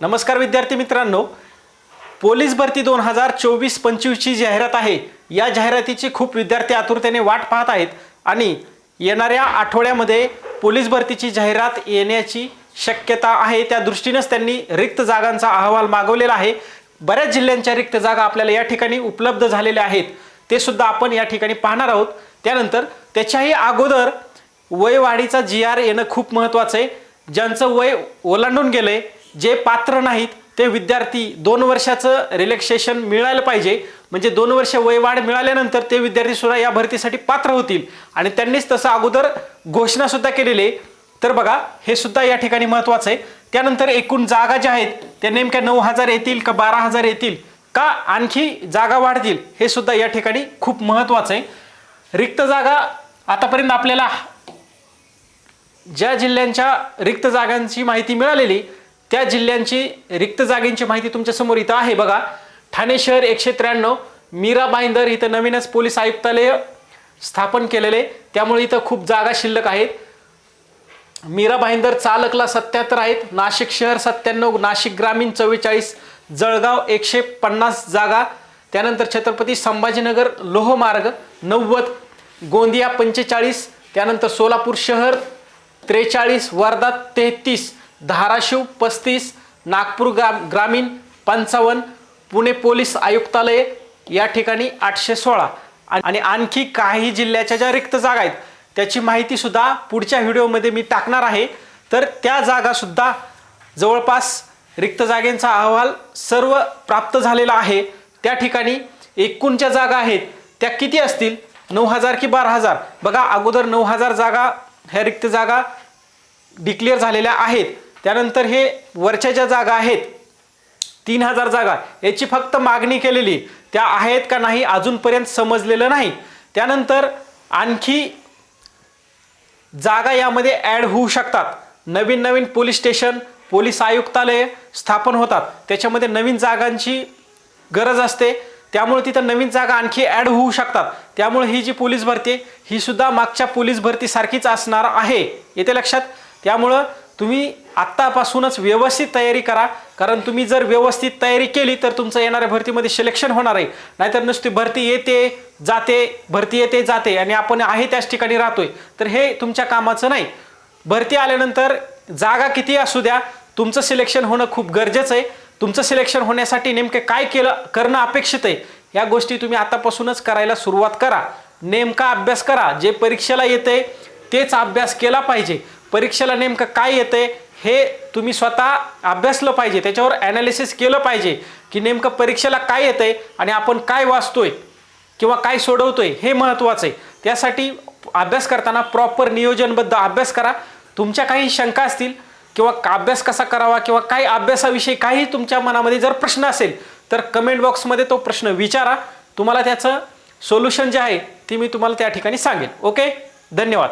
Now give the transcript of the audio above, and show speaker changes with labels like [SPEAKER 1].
[SPEAKER 1] नमस्कार विद्यार्थी मित्रांनो. पोलीस भरती दोन हजार चोवीस पंचवीसची जाहिरात आहे. या जाहिरातीची खूप विद्यार्थी आतुरतेने वाट पाहत आहेत आणि येणाऱ्या आठवड्यामध्ये पोलीस भरतीची जाहिरात येण्याची शक्यता आहे. त्या दृष्टीनंच त्यांनी रिक्त जागांचा अहवाल मागवलेला आहे. बऱ्याच जिल्ह्यांच्या रिक्त जागा आपल्याला या ठिकाणी उपलब्ध झालेल्या आहेत. ते सुद्धा आपण या ठिकाणी पाहणार आहोत. त्यानंतर त्याच्याही अगोदर वयवाढीचा जी आर येणं खूप महत्त्वाचं आहे. ज्यांचं वय ओलांडून गेलं आहे जे पात्र नाहीत ते विद्यार्थी दोन वर्षाचं रिलॅक्सेशन मिळालं पाहिजे. म्हणजे दोन वर्ष वयवाढ मिळाल्यानंतर ते विद्यार्थी सुद्धा या भरतीसाठी पात्र होतील. आणि त्यांनीच तसं अगोदर घोषणा सुद्धा केलेली आहे. तर बघा हे सुद्धा या ठिकाणी महत्त्वाचं आहे. त्यानंतर एकूण जागा ज्या आहेत त्या नेमक्या नऊ हजार येतील का बारा हजार येतील का आणखी जागा वाढतील हे सुद्धा या ठिकाणी खूप महत्त्वाचं आहे. रिक्त जागा आतापर्यंत आपल्याला ज्या जिल्ह्यांच्या रिक्त जागांची माहिती मिळालेली त्या जिल्ह्यांची रिक्त जागेंची माहिती तुमच्यासमोर इथं आहे. बघा ठाणे शहर एकशे त्र्याण्णव मीरा बाईंदर इथं नवीनच पोलीस आयुक्तालय स्थापन केलेले. त्यामुळे इथं खूप जागा शिल्लक आहेत. मीरा भाईंदर चालकला सत्याहत्तर आहेत. नाशिक शहर सत्त्याण्णव नाशिक ग्रामीण चव्वेचाळीस जळगाव एकशे पन्नास जागा. त्यानंतर छत्रपती संभाजीनगर लोहमार्ग नव्वद गोंदिया पंचेचाळीस त्यानंतर सोलापूर शहर त्रेचाळीस वर्धा तेहतीस धाराशिव पस्तीस नागपूर ग्रा ग्रामीण पंचावन्न पुणे पोलीस आयुक्तालय या ठिकाणी आठशे सोळा. आणि आणखी काही जिल्ह्याच्या ज्या रिक्त जागा आहेत त्याची माहितीसुद्धा पुढच्या व्हिडिओमध्ये मी टाकणार आहे. तर त्या जागासुद्धा जवळपास रिक्त जागेंचा अहवाल सर्व प्राप्त झालेला आहे. त्या ठिकाणी एकूण ज्या जागा आहेत त्या किती असतील? नऊ हजार की बारा हजार? बघा अगोदर नऊ हजार जागा ह्या रिक्त जागा डिक्लेअर झालेल्या आहेत. त्यानंतर हे वरच्या ज्या जागा आहेत तीन हजार जागा याची फक्त मागणी केलेली त्या आहेत का नाही अजूनपर्यंत समजलेलं नाही. त्यानंतर आणखी जागा यामध्ये ॲड होऊ शकतात. नवीन नवीन पोलीस स्टेशन पोलीस आयुक्तालय स्थापन होतात. त्याच्यामध्ये नवीन जागांची गरज असते. त्यामुळे तिथं नवीन जागा आणखी ॲड होऊ शकतात. त्यामुळे ही जी पोलीस भरती आहे ही सुद्धा मागच्या पोलीस भरतीसारखीच असणार आहे. येते लक्षात? त्यामुळं तुम्ही आत्तापासूनच व्यवस्थित तयारी करा. कारण तुम्ही जर व्यवस्थित तयारी केली तर तुमचं येणाऱ्या भरतीमध्ये सिलेक्शन होणार आहे. नाहीतर नुसती भरती येते जाते भरती येते जाते आणि आपण आहे त्याच ठिकाणी राहतोय. तर हे तुमच्या कामाचं नाही. भरती आल्यानंतर जागा किती असू द्या तुमचं सिलेक्शन होणं खूप गरजेचं आहे. तुमचं सिलेक्शन होण्यासाठी नेमके काय केलं करणं अपेक्षित आहे. या गोष्टी तुम्ही आतापासूनच करायला सुरुवात करा. नेमका अभ्यास करा. जे परीक्षेला येते तेच अभ्यास केला पाहिजे. परीक्षेला नेमकं काय येतंय हे तुम्ही स्वतः अभ्यासलं पाहिजे त्याच्यावर ॲनालिसिस केलं पाहिजे की नेमकं परीक्षेला काय येतं आहे आणि आपण काय वाचतोय किंवा काय सोडवतोय हे महत्त्वाचं आहे. त्यासाठी अभ्यास करताना प्रॉपर नियोजनबद्ध अभ्यास करा. तुमच्या काही शंका असतील किंवा अभ्यास कसा करावा किंवा काही अभ्यासाविषयी काही तुमच्या मनामध्ये जर प्रश्न असेल तर कमेंट बॉक्समध्ये तो प्रश्न विचारा. तुम्हाला त्याचं सोल्युशन जे आहे ते मी तुम्हाला त्या ठिकाणी सांगेन. ओके धन्यवाद.